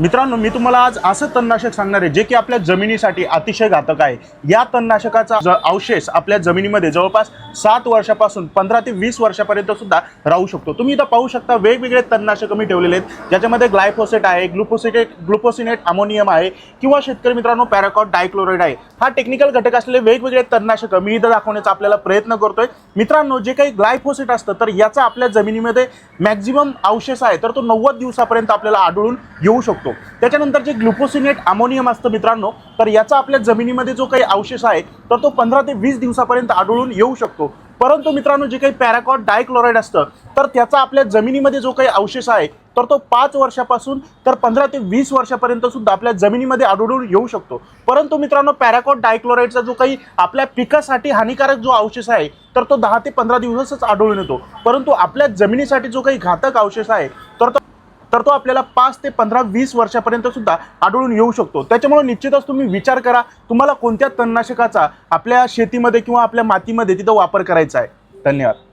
मित्रांनो मी तुम्हाला आज असं तणनाशक सांगणार आहे जे की आपल्या जमिनीसाठी अतिशय घातक आहे. या तणनाशकाचा ज- अवशेष आपल्या जमिनीमध्ये जवळपास सात वर्षापासून पंधरा ते वीस वर्षापर्यंत सुद्धा राहू शकतो. तुम्ही इथं पाहू शकता वेगवेगळे तणनाशक मी ठेवलेले आहेत. ज्याच्यामध्ये ग्लायफोसेट आहे ग्लुकोसिटेट ग्लुकोसिनेट अमोनियम आहे किंवा शेतकरी मित्रांनो पॅराकॉट डायक्लोराईड आहे. हा टेक्निकल घटक असलेले वेगवेगळे तणनाशक मी इथं दाखवण्याचा आपल्याला प्रयत्न करतोय. मित्रांनो जे काही ग्लायफोसेट असतं तर याचा आपल्या जमिनीमध्ये मॅक्झिमम अवशेष आहे तर तो नव्वद दिवसापर्यंत आपल्याला आढळून येऊ शकतो. त्याच्यानंतर जे ग्लुकोसिनेट अमोनियम असतं मित्रांनो तर याचा आपल्या जमिनीमध्ये जो काही अवशेष आहे तर तो पंधरा ते वीस दिवसापर्यंत आढळून येऊ शकतो. परंतु मित्रांनो जे काही पॅराकॉट डायक्लोराईड असतं तर त्याचा आपल्या जमिनीमध्ये जो काही अवशेष आहे तर तो पाच वर्षापासून तर पंधरा ते वीस वर्षापर्यंत सुद्धा आपल्या जमिनीमध्ये आढळून येऊ शकतो. परंतु मित्रांनो पॅराकॉट डायक्लोराईडचा जो काही आपल्या पिकासाठी हानिकारक जो अवशेष आहे तर तो दहा ते पंधरा दिवसच आढळून येतो. परंतु आपल्या जमिनीसाठी जो काही घातक अवशेष आहे तर तो तर तो आपल्याला पाच ते पंधरा वीस वर्षापर्यंत सुद्धा आढळून येऊ शकतो. त्याच्यामुळे निश्चितच तुम्ही विचार करा तुम्हाला कोणत्या तणनाशकाचा आपल्या शेतीमध्ये किंवा आपल्या मातीमध्ये तिथं वापर करायचा आहे. धन्यवाद.